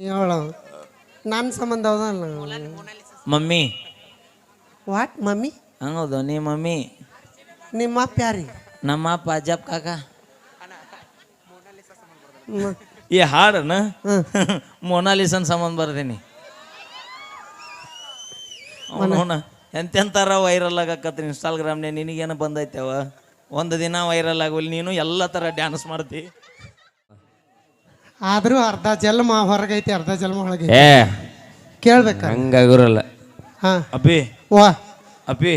ಅವಳು ನನ್ನ ಸಂಬಂಧ ಹೌದಲ್ಲ ಮಮ್ಮಿ. What mummy? ಹಂಗೌದು ನೀ ಮಮ್ಮಿ. ನಿಮ್ಮ ಅಪ್ಪ ಯಾರಿ ನಮ್ಮ ಅಪ್ಪ ಅಜ್ಜಪ್ಪ ಕಾಕ. ಈ ಹಾಡನ. ಮೊನಾಲಿಸನ್ ಸಂಬಂಧ ಬರ್ತೀನಿ ಎಂತ ಎಂತೆಂತಾರ ವೈರಲ್ ಆಗಕತ್ರಿ ಇನ್ಸ್ಟಾಗ್ರಾಮ್ನೇ ನಿನಗೇನು ಬಂದೈತೆವ ಒಂದು ದಿನ ವೈರಲ್ ಆಗಲಿ ನೀನು ಎಲ್ಲ ಥರ ಡ್ಯಾನ್ಸ್ ಮಾಡ್ತಿ. ಆದ್ರೂ ಅರ್ಧ ಜನ್ಮ ಹೊರಗೈತಿ ಅರ್ಧ ಜನ್ಮ ಒಳಗೈತಿ. ಏ ಕೇಳ್ಬೇಕ? ಹಂಗಾಗಿರಲ್ಲ. ಹಾ. ಅಪ್ಪಿ ವಾ. ಅಪ್ಪಿ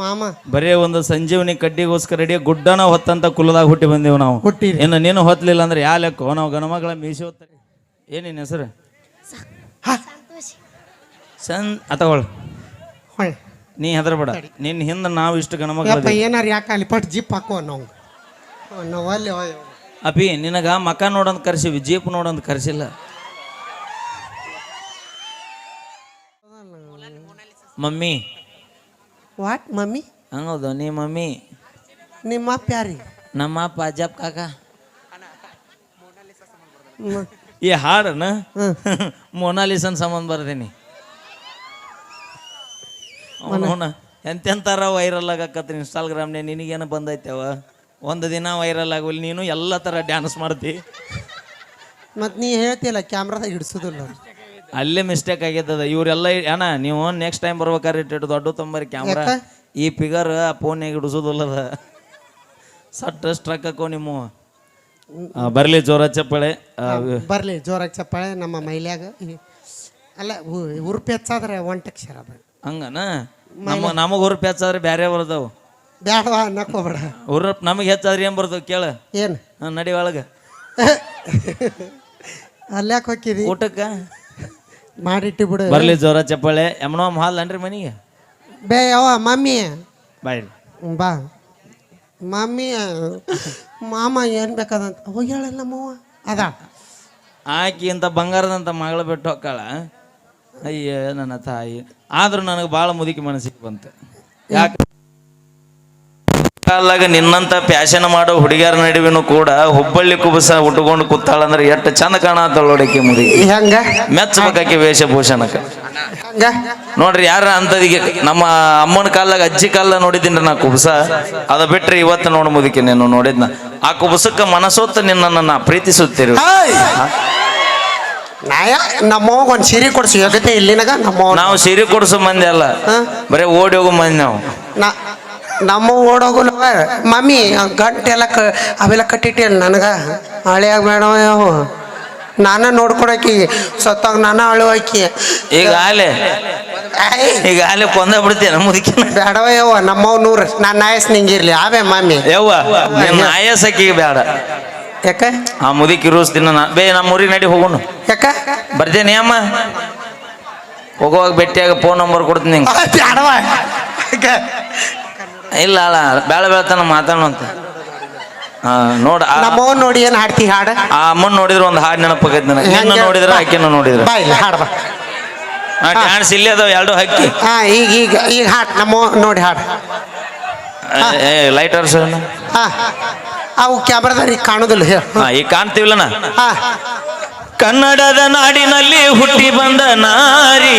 ಮಾಮ. ಬರೇ ಒಂದು ಸಂಜೀವನಿ ಕಡ್ಡಿಗೋಸ್ಕರ ರೆಡಿ ಗುಡ್ಡನ ಹೊತ್ತಂತ ಕುಲದಾಗ ಹುಟ್ಟಿ ಬಂದೀವಿ ನಾವು. ಹುಟ್ಟಿ ಇನ್ನು ನೀನು ಹೊತ್ತಲಿಲ್ಲ ಅಂದ್ರೆ ಯಾ ಲೆಕ್ಕ? ನಾವು ಗಣಮಗಳ ಮೀಸಿ ಹೊತ್ತರಿ. ಏನೇನು ಹೆಸರು? ಸನ್ ಅತಗೊಳ್ ಹೊಯ್. ನೀ ಹೆದರ್ಬೇಡ. ನಿನ್ನ ಹಿಂದೆ ನಾವು ಇಷ್ಟು ಗಣಮಗಳ ಯಪ್ಪ ಏನಾರ ಯಾಕೆ ಅಲ್ಲಿ ಪಟ್ ಜಿಪ್ ಹಾಕೋ ನಾವು? ನಾವು ಅಲ್ಲಿ ಹೋಯ್. ಅಪಿ ನಿನಗ ಮಕ ನೋಡಂತ ಕರ್ಸಿವಿ ಜೀಪ್ ನೋಡಂತ ಕರೆಸಿಲ್ಲ. ಮಮ್ಮಿ. What mummy? ಹಂಗೌದು ನೀ ಮಮ್ಮಿ. ನಿಮ್ಮ ಅಪ್ಪ ಯಾರಿ? ನಮ್ಮ ಅಪ್ಪ ಅಜ್ಜಪ್ಪ ಕಾಕ. ಈ ಹಾಡನ. ಮೊನಾಲಿಸನ್ ಸಂಬಂಧ ಬರ್ದೀನಿ. ಎಂತೆಂತಾರ ವೈರಲ್ ಆಗಕತ್ರಿ ಇನ್ಸ್ಟಾಗ್ರಾಮ್ನೇ ನಿನಗೇನು ಬಂದೈತೆವ? ಒಂದು ದಿನ ವೈರಲ್ ಆಗುವಲ್ಲಿ ನೀನು ಎಲ್ಲ ಥರ ಡ್ಯಾನ್ಸ್ ಮಾಡ್ತಿ. ಮತ್ತು ನೀ ಹೇಳ್ತಿಯಲ್ಲ ಕ್ಯಾಮ್ರಾದಾಗ ಹಿಡಿಸೋದಿಲ್ಲ ಅಲ್ಲೇ ಮಿಸ್ಟೇಕ್ ಆಗಿದ್ದದ ಇವರೆಲ್ಲ ಅಣ್ಣ ನೀವು ನೆಕ್ಸ್ಟ್ ಟೈಮ್ ಬರ್ಬೇಕಾದ್ರೆ ಇಟ್ಟು ದೊಡ್ಡ ತೊಂಬರಿ ಕ್ಯಾಮ್ರಾ ಯಾಕ? ಈ ಫಿಗರ್ ಆ ಫೋನ್ಯಾಗ ಹಿಡಿಸೋದಿಲ್ಲದ. ಸಟ್ ಸ್ಟ್ರಕ್ ಹಾಕೋ ನಿಮ್ಮ. ಆ, ಬರ್ಲಿ ಜೋರ ಚಪ್ಪಳೆ. ಬರಲಿ ಜೋರ ಜೋರಾಗಿ ಚಪ್ಪಾಳೆ ನಮ್ಮ ಮೈಲ್ಯಾಗ. ಅಲ್ಲ ಉ- ಉರುಪು ಹೆಚ್ಚಾದ್ರೆ ಒಂಟಕ್ಷರ ಹಂಗನಾ? ಹಂಗನ ನಮ್ಮ ನಮಗೆ ಹುರುಪ್ ಹೆಚ್ಚಾದ್ರೆ ಬ್ಯಾರೆ ಬರ್ತಾವ ಬ್ಯಾಡವಾ ಹೋಗ್ಬೇಡ. ಊರ ನಮಗೆ ಹೆಚ್ಚಾದ್ರೆ ಏನು ಬರ್ತದೆ ಕೇಳ. ಏನು? ನಡಿ ಒಳಗೆ. ಅಲ್ಯಾಕೆ ಹೋಕ್ಕಿದಿ? ಊಟಕ್ಕೆ? ಮಾಡಿಟ್ಟು ಬಿಡು. ಬರ್ಲಿ ಜೋರ ಚಪ್ಪಾಳೆ. ಯಮನೋ ಹಾಲ್ ಅನ್ರಿ ಮನೆಗೆ? ಬೇ ಯಾವ ಮಮ್ಮಿ. ಬಾಯ್. ಬಾ. ಮಮ್ಮಿ ಮಾಮ ಏನು ಬೇಕಾದಂತ ಹೋಗ್ಯಾಳಲ್ಲ ನಮ್ಮವ್ವ ಅದ. ಆಕಿ ಇಂಥ ಬಂಗಾರದಂತ ಮಗಳು ಬಿಟ್ಟು ಹೋಗ್ಕಾಳ ಅಯ್ಯ ನನ್ನ ತಾಯಿ. ಆದ್ರೂ ನನಗೆ ಭಾಳ ಮುದುಕಿ ಮನಸ್ಸಿಗೆ ಬಂತು. ಯಾಕೆ? ಕಾಲಾಗ ನಿನ್ನಂತ ಪ್ಯಾಶನ್ ಮಾಡೋ ಹುಡುಗಿಯರ ನಡುವಿನೂ ಕೂಡ ಹುಬ್ಬಳ್ಳಿ ಕುಬಸ ಉಟ್ಕೊಂಡು ಕೂತಾಳಂದ್ರೆ ಎಷ್ಟು ಚಂದ ಕಾಣತ್ತಾಳ ನೋಡಕ್ಕೆ ಮುರಿ ಹೆಂಗ? ಮೆಚ್ಚಬೇಕಾಕಿ ವೇಷಭೂಷಣಕ್ಕೆ. ನೋಡ್ರಿ ಯಾರ ಅಂತದಿಗೆ ನಮ್ಮ ಅಮ್ಮನ ಕಾಲದಾಗ ಅಜ್ಜಿ ಕಾಲ ನೋಡಿದ್ದೀನಿ ನಾ ಕುಬಸ. ಅದ ಬಿಟ್ರೆ ಇವತ್ತು ನೋಡ ಮುದಕ್ಕೆ ನೀನು ನೋಡಿದ್ನ. ಆ ಕುಬಸಕ್ಕೆ ಮನಸೋತ್ತ ನಿನ್ನನ್ನು ನಾ ಪ್ರೀತಿಸುತ್ತೀರಿ. ಹಾಯ್! ನಾಯ ನಮ್ಮವ್ಗ ಒಂದು ಸೀರೆ ಕೊಡ್ಸಿ. ಯೋಗ್ಯತೆ ಇಲ್ಲಿನಾಗ ನಮ್ಮವ್ವ. ನಾವು ಸೀರೆ ಕೊಡಿಸೋ ಮಂದಿ ಅಲ್ಲ? ಬರೀ ಓಡಿ ಹೋಗೋ ಮಂದಿ ನಾವು. ನಮ್ಮ ಓಡೋಗಲ್ಲವ ಮಮ್ಮಿ ಗಂಟೆಲ್ಲ ಕ ಅವೆಲ್ಲ ಕಟ್ಟಿಟ್ಟೆ ನನಗ? ಹಳೆಯಾಗ ಯಾವ ನಾನ ನೋಡ್ಕೊಡಕಿ ಸತ್ತಾಗ ನಾನ ಅಳು ಹಾಕಿ ಈಗ ಆಲೆ ಈಗ ಆಲೆ ಕೊಂದ ಬಿಡ್ತೇನೆ ಮುದುಕಿ ಬೇಡವ ಯವ್ವ ನಮ್ಮವ್ ನೂರು. ನಾನು ನಾಯಸ್ ನಿಂಗಿರ್ಲಿ. ಆವೆ ಮಮ್ಮಿ. ಯವ್ವ ನಿನ್ನ ಆಯಸಕ್ಕಿಗೆ ಬೇಡ. ಯಾಕ? ಆ ಮುದುಕಿ ರೋಸ್ ದಿನ ನಾ ಬೇ ನಮ್ಮ ಊರಿಗೆ ನಡಿ ಹೋಗೋಣ ಯಾಕ? ಬರ್ತೇನೆ ಅಮ್ಮ? ಹೋಗುವಾಗ ಭೇಟಿಯಾಗ ಫೋನ್ ನಂಬರ್ ಕೊಡ್ತೀನಿ ಬೇಡವ. ಯಾಕ? ಇಲ್ಲ ಅಲ್ಲ ಬೇಳ ಬೆಳತನ ಮಾತಾಡುವಂತ ಅಂತ ನೋಡ ನಮ್ಮವ್ ನೋಡಿ ಏನ್ ಹಾಡ್ತಿ ಹಾಡ? ಆ ಅಮ್ಮನ್ ನೋಡಿದ್ರೆ ಒಂದು ಹಾಡು ನೆನಪಾಗೈತೆ ನನಗೆ. ನಿನ್ನ? ನೋಡಿದ್ರೆ ಆಕಿನ ನೋಡಿದ್ರೆ. ಬಾ ಇಲ್ಲ ಹಾಡ್ ಬಾ. ಡ್ಯಾನ್ಸ್ ಇಲ್ಲೇ ಅದಾವ ಎರಡು ಹಕ್ಕಿ. ಹಾ ಈಗ ಈಗ ಈಗ ಹಾಡ್ ನಮ್ಮ ನೋಡಿ ಹಾಡ. ಲೈಟರ್ಸ್ ಹಾ. ಅವು ಕ್ಯಾಮ್ರಾದಾಗ ಕಾಣುದಿಲ್ಲ ಹೇಳ. ಹಾ ಈಗ ಕಾಣ್ತೀವಿಲ್ಲನ ಹಾ. ಕನ್ನಡದ ನಾಡಿನಲ್ಲಿ ಹುಟ್ಟಿ ಬಂದ ನಾರಿ.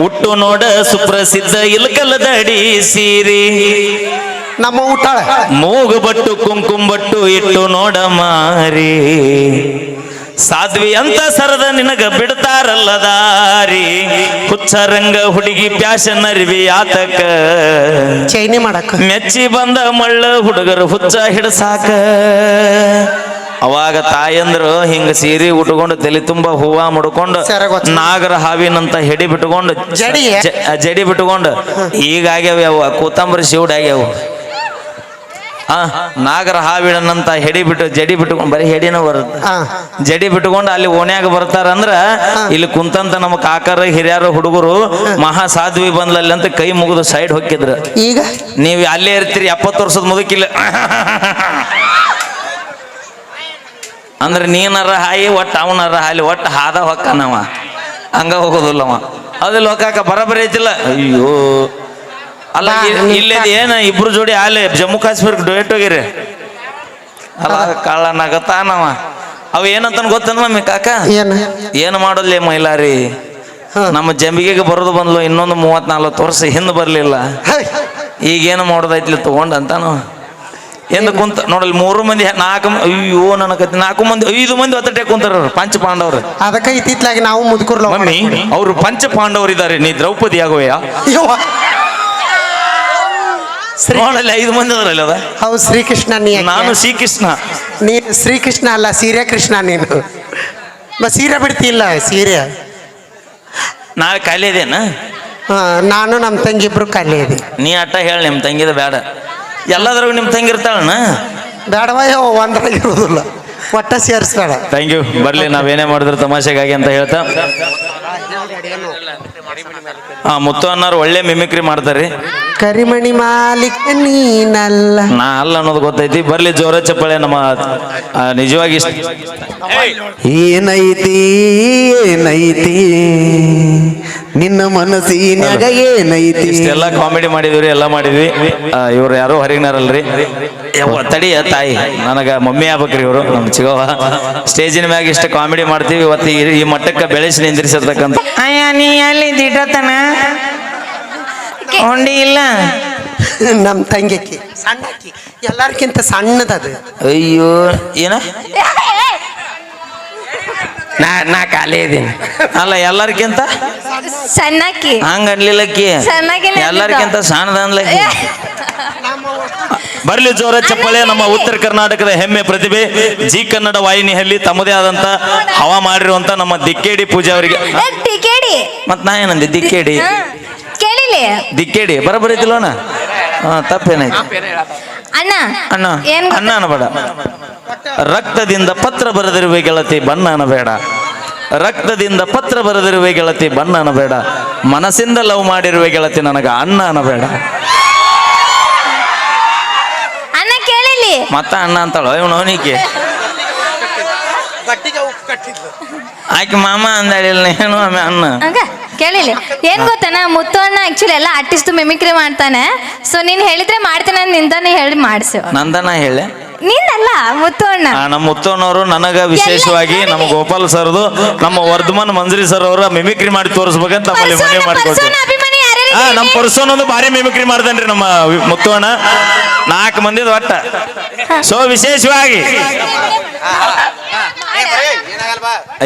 ಹುಟ್ಟು ನೋಡ ಸುಪ್ರಸಿದ್ಧ ಇಲ್ಕಲದಡಿ ಸೀರಿ. ನಮ್ಮ ಊಟ ಮೂಗು ಬಟ್ಟು ಕುಂಕುಮ ಬಟ್ಟು ಇಟ್ಟು ನೋಡ ಮಾರಿ. ಸಾಧ್ವಿ ಅಂತ ಸರದ ನಿನಗ ಬಿಡ್ತಾರಲ್ಲ ದಾರಿ. ಹುಚ್ಚರಂಗ ಹುಡುಗಿ ಪ್ಯಾಶನ್ ಅರಿವಿ ಆತಕ. ಚೈನಿ ಮಾಡಕ ಮೆಚ್ಚಿ ಬಂದ ಮಳ್ಳ ಹುಡುಗರು ಹುಚ್ಚ ಹಿಡ್ಸಾಕ. ಅವಾಗ ತಾಯಂದ್ರು ಹಿಂಗ ಸೀರೆ ಉಟ್ಕೊಂಡು ತಲೆ ತುಂಬಾ ಹೂವ ಮುಡ್ಕೊಂಡು ನಾಗರ ಹಾವಿನಂತ ಹೆಡಿ ಬಿಟ್ಕೊಂಡು ಜಡಿ? ಬಿಟ್ಕೊಂಡು ಈಗ ಬಿಟ್ಕೊಂಡು ಯಾವ ಕೊತ್ತಂಬರಿ ಕೂತಂಬರಿ ಶಿವಡ್ ಆಗ್ಯಾವ. ಆ ನಾಗರ ಹಾವಿಡನಂತ ಹೆಡಿ ಬಿಟ್ಟು ಜಡಿ ಬಿಟ್ಕೊಂಡು ಬರೀ ಹೆಡಿನ ಬರುತ್ತೆ ಹಾ ಜಡಿ ಬಿಟ್ಕೊಂಡು ಅಲ್ಲಿ ಓಣ್ಯಾಗ ಬರ್ತಾರಂದ್ರ ಇಲ್ಲಿ ಕುಂತಂತ ನಮ್ಮ ಕಾಕರ ಹಿರಿಯರು ಹುಡುಗರು ಮಹಾ ಸಾಧ್ವಿ ಬಂದ್ಲಲ್ಲಿ ಅಂತ ಕೈ ಮುಗಿದು ಸೈಡ್ ಹೊಕ್ಕಿದ್ರು. ಈಗ? ನೀವು ಅಲ್ಲೇ ಇರ್ತೀರಿ ಎಪ್ಪತ್ತು ವರ್ಷದ ಮುದುಕಿಲ್ಲ. ಅಂದ್ರೆ ನೀನರ ಹಾಯಿ ಒಟ್ಟು ಅವನರ ಹಾಲಿ ಒಟ್ಟು ಹಾದ ಹೊಕ್ಕನವ. ಹಂಗ ಹೋಗೋದಿಲ್ಲವ. ಅದಿಲ್ಲ ಹೊಕ್ಕಾಕ ಬರಬರಿ ಐತಿಲ್ಲ. ಅಯ್ಯೋ. ಅಲ್ಲ ಇಲ್ಲೇ ಏನ ಇಬ್ರು ಜೋಡಿ ಆಲೆ ಜಮ್ಮು ಕಾಶ್ಮೀರಕ್ಕೆ ಡೊಯೇಟ್ ಹೋಗಿರಿ. ಅಲ್ಲ ಕಾಳ ನಗತಾನವ. ಅವ ಏನಂತ ಗೊತ್ತನ ನಮಗೆ ಕಾಕ? ಏನ್? ಏನು ಮಾಡೋಲ್ಲ ಮೈಲಾರಿ? ನಮ್ಮ ಜಂಬಿಗೆಗೆ ಬರೋದು ಬಂದ್ಲು ಇನ್ನೊಂದು ಮೂವತ್ ನಲ್ವತ್ತು ವರ್ಷ ಹಿಂದೆ ಬರಲಿಲ್ಲ. ಈಗೇನು ಮಾಡೋದೈತ್ಲಿ ತಗೊಂಡು ಅಂತಾನು ಎಂದು ಕುಂತ ನೋಡಲ್ ಮೂರು ಮಂದಿ ನಾಲ್ಕು ಅಯ್ಯೋ ನನಗತಿ ನಾಲ್ಕು ಮಂದಿ ಐದು ಮಂದಿ ಒತ್ತಟೆ ಕುಂತಾರ ಪಂಚ ಪಾಂಡವರು ಅದಕ್ಕೆ ಇತ್ತಿತ್ಲಾಗಿ ನಾವು ಮುದುಕರ್ಲ ಮಮ್ಮಿ ಅವರು ಪಂಚ ಪಾಂಡವರಿದ್ದಾರೆ ನೀ ದ್ರೌಪದಿ ಆಗೋಯ? ನೋಡಲ್ಲ ಐದು ಮಂದಿ ಅದ್ರಲ್ಲ ಅದ. ಹೌದು ಶ್ರೀಕೃಷ್ಣ ನೀ? ನಾನು ಶ್ರೀಕೃಷ್ಣ. ನೀ ಶ್ರೀಕೃಷ್ಣ ಅಲ್ಲ ಸೀರೆ ಕೃಷ್ಣ ನೀನು. ಸೀರೆ ಬಿಡ್ತಿಲ್ಲ ಸೀರೆ. ನಾಳೆ ಖಾಲಿ ಇದೇನಾ ನಾನು ನಮ್ಮ ತಂಗಿ ಇಬ್ರು ಖಾಲಿ ಇದೆ ನೀ ಅಟ್ಟ ಹೇಳಿ ನಿಮ್ಮ ತಂಗಿದ ಬೇಡ. ಎಲ್ಲದ್ರಾಗೂ ನಿಮ್ಮ ತಂಗಿ ಇರ್ತಾಳನ ಬೇಡವ ಯೋ ಒಂದ್ರಾಗ ಇರೋದಿಲ್ಲ ಒಟ್ಟ ಸೇರಿಸ್ಬೇಡ. ಥ್ಯಾಂಕ್ ಯು ಬರ್ಲಿ ನಾವೇನೇ ಮಾಡಿದ್ರು ತಮಾಷೆಗಾಗಿ ಅಂತ ಹೇಳ್ತಾ. ಹಾ ಮುತ್ತು ಅನ್ನಾರು ಒಳ್ಳೆ ಮಿಮಿಕ್ರಿ ಮಾಡ್ತಾರೆ ಕರಿಮಣಿ ಮಾಲಿಕ ನೀನಲ್ಲ. ನಾ ಅಲ್ಲ ಅನ್ನೋದು ಗೊತ್ತೈತಿ. ಬರ್ಲಿ ಜೋರ ಚಪ್ಪಳೆ ನಮ್ಮ ಆ, ನಿಜವಾಗಿ ಇಷ್ಟ. ಏನೈತಿ ಏನೈತಿ? ನಿನ್ನ ಮನಸ್ಸಿನಾಗ ಏನೈತಿ? ಇಷ್ಟೆಲ್ಲ ಕಾಮಿಡಿ ಮಾಡಿದ್ವಿ ಎಲ್ಲ ಮಾಡಿದ್ವಿ. ಇವ್ರು ಯಾರು ಹೊರಗಿನಾರಲ್ರಿ ಯವ್ವ, ತಡಿಯ ತಾಯಿ. ನನಗ ಮಮ್ಮಿ ಆಗ್ಬೇಕ್ರಿ ಇವರು ನಮ್ಮ ಚಿಗವ ಸ್ಟೇಜಿನ ಮ್ಯಾಗ ಇಷ್ಟ ಕಾಮಿಡಿ ಮಾಡ್ತೀವಿ ಇವತ್ತು ಈ- ಈ ಮಟ್ಟಕ್ಕೆ ಬೆಳೆಸಿ ನಿಂದಿರಿಸಿರ್ತಕ್ಕಂಥ ಅಯ್ಯ ನೀ ಎಲ್ಲಿ ದಿಟತನ? ಉಂಡಿ ಇಲ್ಲ. ನಮ್ಮ ತಂಗಿ ಸಣ್ಣಕ್ಕಿ ಎಲ್ಲಾರ್ಕಿಂತ ಸಣ್ಣದದು. ಅಯ್ಯೋ ಏನ? ನಾ ನಾ ಖಾಲಿ ಇದೀನಿ. ಅಲ್ಲ ಎಲ್ಲರಿಗಿಂತ ಸಣ್ಣಕ್ಕಿ. ಹಂಗ ಅನ್ಲಿಲ್ಲಕ್ಕಿ? ಸಣ್ಣಗಿನೇ ಎಲ್ಲರಿಗಿಂತ ಸಣ್ಣದ ಅನ್ಲಕ್ಕಿ? ಬರ್ಲಿ ಜೋರ ಚಪ್ಪಳೆ ನಮ್ಮ ಉತ್ತರ ಕರ್ನಾಟಕದ ಹೆಮ್ಮೆ ಪ್ರತಿಭೆ. ಜಿ ಕನ್ನಡ ವಾಹಿನಿಯಲ್ಲಿ ತಮ್ಮದೇ ಆದಂತ ಹವಾ ಮಾಡಿರುವಂತ ನಮ್ಮ ದಿಕ್ಕೇಡಿ ಪೂಜೆ ಅವರಿಗೆ. ಮತ್ ನಾ ಏನಂದೆ ದಿಕ್ಕೇಡಿ? ದಿಕ್ಕೇಡಿ ಬರಬರಿತಿಲ್ವನ ಹಾ ತಪ್ಪೇನಾಯ್ತು. ಅಣ್ಣ. ಅಣ್ಣ ಏನ್ ಅಣ್ಣ ಅನ್ನಬೇಡ ರಕ್ತದಿಂದ ಪತ್ರ ಬರೆದಿರುವ ಗೆಳತಿ ಬಣ್ಣ ಅನ್ನಬೇಡ ರಕ್ತದಿಂದ ಪತ್ರ ಬರೆದಿರುವ ಗೆಳತಿ ಬಣ್ಣ ಅನ್ನಬೇಡ ಮನಸ್ಸಿಂದ ಲವ್ ಮಾಡಿರುವ ಗೆಳತಿ ನನಗ ಅಣ್ಣ ಅನ್ನಬೇಡ ಅಣ್ಣ ಕೇಳಿಲಿ ಮತ್ತ ಅಣ್ಣ ಅಂತಾಳ? ಇವನು ಅವನಿಗೆ. ಆಕೆ ಮಾಮ ಅಂದಾಳಿಲ್ಲ ಏನು ಆಮೇಲೆ ಅಣ್ಣ. ಹಂಗ? ಕೇಳಿಲಿ ಏನ್ ಗೊತ್ತಾನ ಮುತ್ತು ಅಣ್ಣ ಆಕ್ಚುಲಿ ಎಲ್ಲ ಆರ್ಟಿಸ್ಟ್ ಮಿಮಿಕ್ರಿ ಮಾಡ್ತಾನೆ. ಸೊ ನೀನ್ ಹೇಳಿದ್ರೆ ಮಾಡ್ತಾನೆ ಅಂತ ನಿಂತಾನೆ ಹೇಳಿ ಮಾಡಿಸು. ನಂದನ ಹೇಳಿ? ನಿನ್ನಲ್ಲ ಮುತ್ತು ಅಣ್ಣ. ಆ, ನಮ್ಮ ಮುತ್ತಣ್ಣವರು ನನಗ ವಿಶೇಷವಾಗಿ ನಮ್ಮ ಗೋಪಾಲ್ ಸರ್ದು ನಮ್ಮ ವರ್ಧಮಾನ್ ಮಂಜ್ರಿ ಸರ್ ಅವರ ಮಿಮಿಕ್ರಿ ಮಾಡಿ ತೋರಿಸ್ಬೇಕಂತ ನಮ್ಮಲ್ಲಿ ಮನವಿ ಪರ್ಸೋನ- ಅಭಿಮಾನಿ ಹಾ ನಮ್ಮ ಪರ್ಸೋನ್ ಒಂದು ಭಾರಿ ಮಿಮಿಕ್ರಿ ಮಾಡ್ತಾನ್ರಿ ನಮ್ಮ ವಿ- ಮುತ್ತು ಅಣ್ಣ. ನಾಲ್ಕು ಮಂದಿದ ಒಟ್ಟ. ಸೊ ವಿಶೇಷವಾಗಿ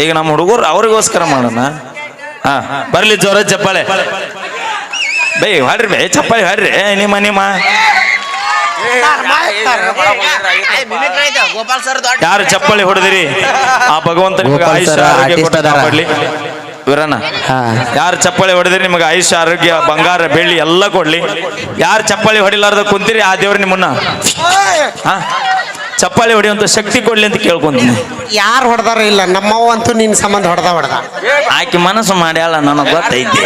ಈಗ ನಮ್ಮ ಹುಡುಗರು ಅವ್ರಿಗೋಸ್ಕರ ಮಾಡೋಣ. ಹಾ ಬರ್ಲಿ ಜೋರ ಚಪ್ಪಾಳೆ. ಬೈ ಹಾಡ್ರಿ ಬೈ ಚಪ್ಪಾಳೆ ಹಾಡ್ರಿ. ನಿಮ್ಮ ನಿಮ್ಮ. ಯಾರು ಚಪ್ಪಾಳಿ ಹೊಡೆದಿರಿ? ಆ ಭಗವಂತ ನಿಮಗೆ ಗೋಪಾಲ್ ಸರ್ ಆರೋಗ್ಯ ಇವರನ್ನ ಯಾರು ಚಪ್ಪಾಳಿ ಹೊಡೆದಿರಿ ನಿಮಗೆ ಆಯುಷ ಆರೋಗ್ಯ ಬಂಗಾರ ಬೆಳ್ಳಿ ಎಲ್ಲ ಕೊಡ್ಲಿ. ಯಾರು ಚಪ್ಪಾಳಿ ಹೊಡಿಲಾರ್ದ ಕುಂತೀರಿ ಆ ದೇವ್ರು ನಿಮ್ಮನ್ನ. ಹಾ? ಚಪ್ಪಾಳಿ ಹೊಡೆಯುವಂತ ಶಕ್ತಿ ಕೊಡ್ಲಿ ಅಂತ ಕೇಳ್ಕೊಂತೀನಿ ಯಾರು ಹೊಡೆದಾರ ಇಲ್ಲ ನಮ್ಮವ್ವ ಅಂತೂ ನಿನ್ನ ಸಂಬಂಧ ಹೊಡೆದ ಹೊಡೆದ. ಆಕೆ ಮನಸ್ಸು ಮಾಡ್ಯಾಳ ನನಗೆ ಗೊತ್ತೈತಿ.